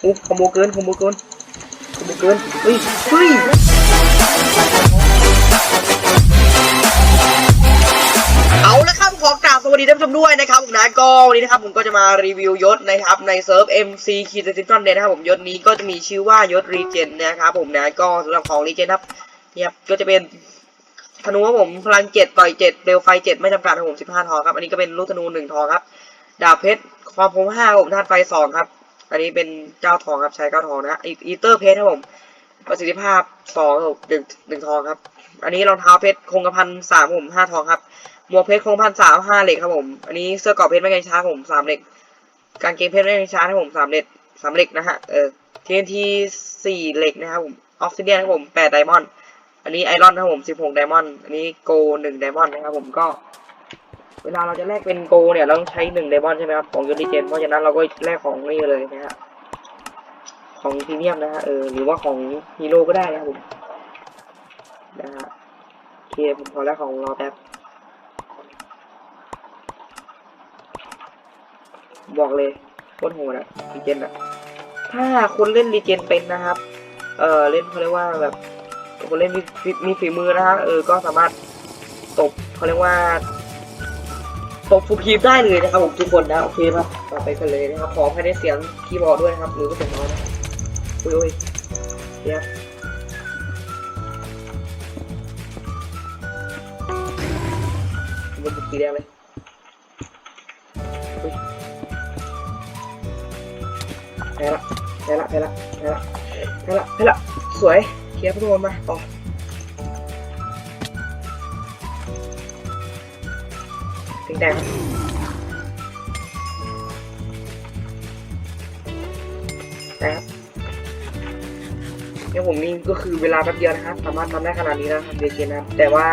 โอ้ขโมยเกินขโมยเกินขโมยเกินเฮ้ยเฮ้ยเอาละครับขอกราบสวัสดีท่านผู้ชมด้วยนะครับผมนะก็วันนี้นะครับผมก็จะมารีวิวยศนะครับในเซิร์ฟ MC คีย์ซิตอนเดนะครับผมยศนี้ก็จะมีชื่อว่ายศรีเจนนะครับผมนะก็สำหรับของรีเจนครับเนี่ยก็จะเป็นธนูครับผมพลังเจ็ดต่อยเจ็ดเร็วไฟเจ็ดไม่จำกัดครับผมสิบห้าทองครับอันนี้ก็เป็นลูกธนูหนึ่งทองครับดาบเพชรความคมห้าผมธาตุไฟสองครับ อันนี้เป็นเจ้าทองครับใช้เก้าทองนะฮะอีอีเตอร์เพชรครับผมประสิทธิภาพสองครับผมหนึ่งหนึ่งทองครับ อันนี้รองเท้าเพชรคงกระพันสามผมห้าทองครับหมวกเพชรคงกระพันสามห้าเหล็กครับผม อันนี้เสื้อกรอบเพชรไม่ไงช้าครับผมสามเหล็กกางเกงเพชรไม่ไงช้าครับผมสามเหล็กสามเหล็กนะฮะเออทีนทีสี่เหล็กนะครับผมออกซิเดียนครับผมแปดไดมอนด์อันนี้ไอรอนครับผมสิบหกไดมอนด์อันนี้โกหนึ่งไดมอนด์นะครับผมก็ เวลาเราจะแลกเป็นโกเนี่ยเราต้องใช้หนึ่งไดมอนด์ใช่ไหมครับของยูนิเจนเพราะฉะนั้นเราก็แลกของนี่เลยนะฮะของพรีเมียมนะฮะเออหรือว่าของฮีโร่ก็ได้นะครับผมนะฮะโอเคผมขอแลกของรอแป๊บบอกเลยโคตรโหดอะลีเจนอะถ้าคนเล่นลีเจนเป็นนะครับ เออเล่นเขาเรียกว่าแบบคนเล่นมีมีฝีมือนะฮะเออก็สามารถตบเขาเรียกว่า ตบฟูลพีมได้เลยนะครับผมทุกคนนะโอเคครับต่อไปกันเลยนะครับขอมให้ได้เสียงคีย์บอร์ดด้วยนะครับหรือว่าเสียงน้อยนะอุ้ยอุ้ยเดี๋ยวมันสีแดงเลยอุ้ยแพ้ละแพ้ละแพ้ละแพ้ละแพ้ละแพ้ละสวยเคลียร์ทุกคนมาต่อ แดงนะครับเนี่ยผมนี่ก็คือเวลาแป๊บเดียวนะครับ สามารถทำได้ขนาดนี้นะครับเดเจนนะครับแต่ว่า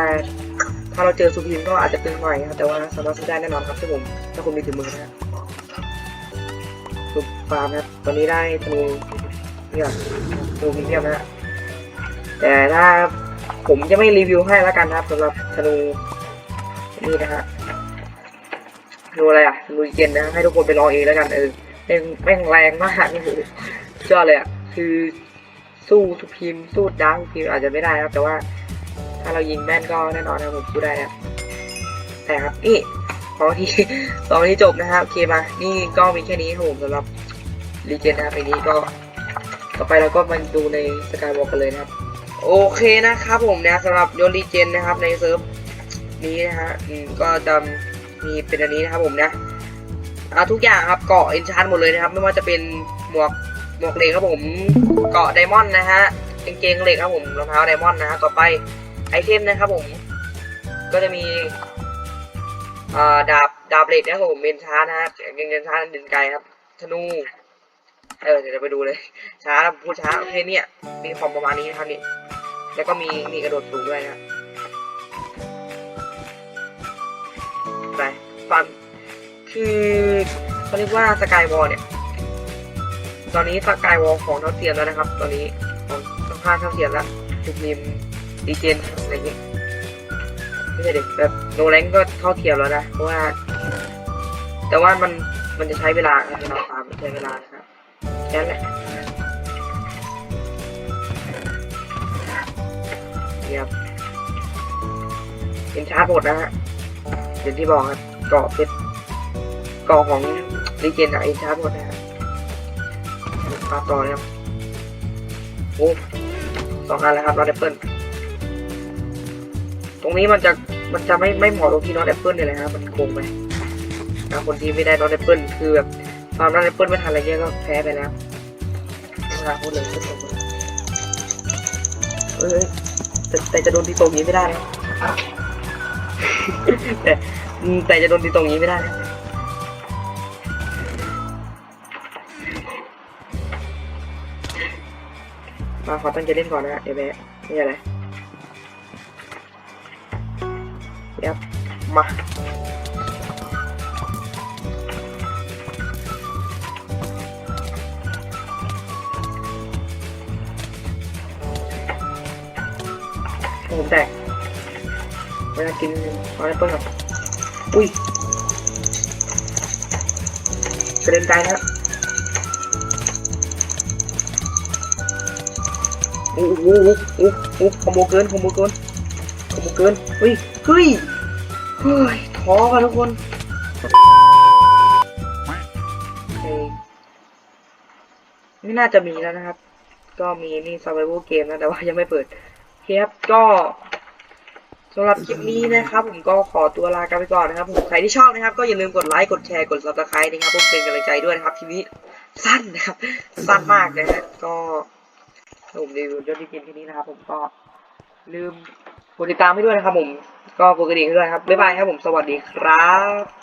ถ้าเราเจอซูพีมก็อาจจะตึงหน่อยนะครับแต่ว่าสามารถสู้ได้แน่นอนครับถ้าผมถ้าคุณมีถึงมือนะครับสุดฟาร์มครับตอนนี้ได้ธนูเนี่ยธนูพรีเมียมนะฮะแต่ถ้าผมจะไม่รีวิวให้แล้วกันนะครับสำหรับธนูนี่นะฮะ ธนูอะไรอะธนูเจนนะ ให้ทุกคนไปลองเองแล้วกันเออแม่งแม่งแรงมากนี่คือยอดเลยอะคือสู้ทุกทีมสู้ดาร์กทุกทีมอาจจะไม่ได้ครับ แต่ว่าถ้าเรายิงแม่นก็แน่นอนนะผมสู้ได้นะแต่ครับนี่สองที่สองที่จบนะครับโอเคมา นี่ก็มีแค่นี้ครับผมสำหรับรีเจนนะครับอันนี้ก็ต่อไปเราก็มาดูในสกายวอล์กกันเลยนะครับ โอเคนะครับผมนะสำหรับโยนรีเจนนะครับในเซิร์ฟนี้นะฮะก็จะ มีเป็นอันนี้นะครับผมนะเอาทุกอย่างครับเกาะเอนชานหมดเลยนะครับ ไม่ว่าจะเป็นหมวกหมวกเหล็กครับผมเกาะไดมอนด์นะฮะกางเกงเหล็กครับผมรองเท้าไดมอนด์นะฮะต่อไปไอเทมนะครับผม ก็จะมีดาบดาบเหล็กนะครับผมเอนชานนะฮะกางเกงเอนชานดินไกลครับธนูเออเดี๋ยวจะไปดูเลยช้าพูดช้าโอเคเนี่ยมีความประมาณนี้นะครับนี่แล้วก็มีมีกระโดดสูงด้วยนะ คือเขาเรียกว่าสกายวอลเนี่ย ตอนนี้สกายวอลของเท่าเทียมแล้วนะครับ ตอนนี้ของต้องค่าเท่าเทียมแล้วทุกทีมดีเจนอะไรเงี้ยไม่ใช่เด็กแบบโนแรงก็เท่าเทียมแล้วนะเพราะว่า แต่ว่ามันมันจะใช้เวลาครับเวลาตามมันใช้เวลานะครับแค่นั้นแหละเนี่ยครับเป็นชาร์จหมดนะฮะอย่างที่บอกครับเกาะเพชร กองของลีเจนอะอ็นชาร์หมดนะฮะมาต่อเลยครับโอ้สองอันแล้วครับนอตแอปเปิลตรงนี้มันจะมันจะไม่ไม่เหมาะตรงที่นอตแอปเปิลเลยนะครับมันโกงไปนะคนที่ไม่ได้นอตแอปเปิลคือแบบฟาร์มนอตแอปเปิลไม่ทันอะไรเงี้ยก็แพ้ไปแล้วนะครับพูดเลยไม่ตรงเลยเอ้ยแต่แต่จะโดนตีตรงนี้ไม่ได้นะแต่แต่จะโดนตีตรงนี้ไม่ได้นะ มาขอตั้งใจเล่นก่อนนะเดี๋ยวแม่นี่อะไรเดี๋ยวมาผมแตกเวลากินเอาแอปเปิ้ลครับอุ้ยกระเด็นไกลนะ โอ้โหโอ้โหโอ้โหขโมยเกินขโมยเกินขโมยเกินเฮ้ยเฮ้ยเฮ้ยท้อกันทุกคนโอเคไม่น่าจะมีแล้วนะครับ ก็มีนี่ survival game นะแต่ว่ายังไม่เปิดเคครับก็สำหรับคลิปนี้นะครับ ผมก็ขอตัวลากันไปก่อนนะครับ ผมใครที่ชอบนะครับ ก็อย่าลืมกดไลค์กดแชร์กด subscribe นะครับเพื่อเป็นกำลังใจด้วยนะครับทีนี้สั้นนะครับสั้นมากนะฮะก็ ผมรีวิวยอดที่กินที่นี้นะครับ ผมก็ลืมกดติดตามให้ด้วยนะครับผม ก็กดกระดิ่งให้ด้วยครับ บ๊ายบายครับผม สวัสดีครับ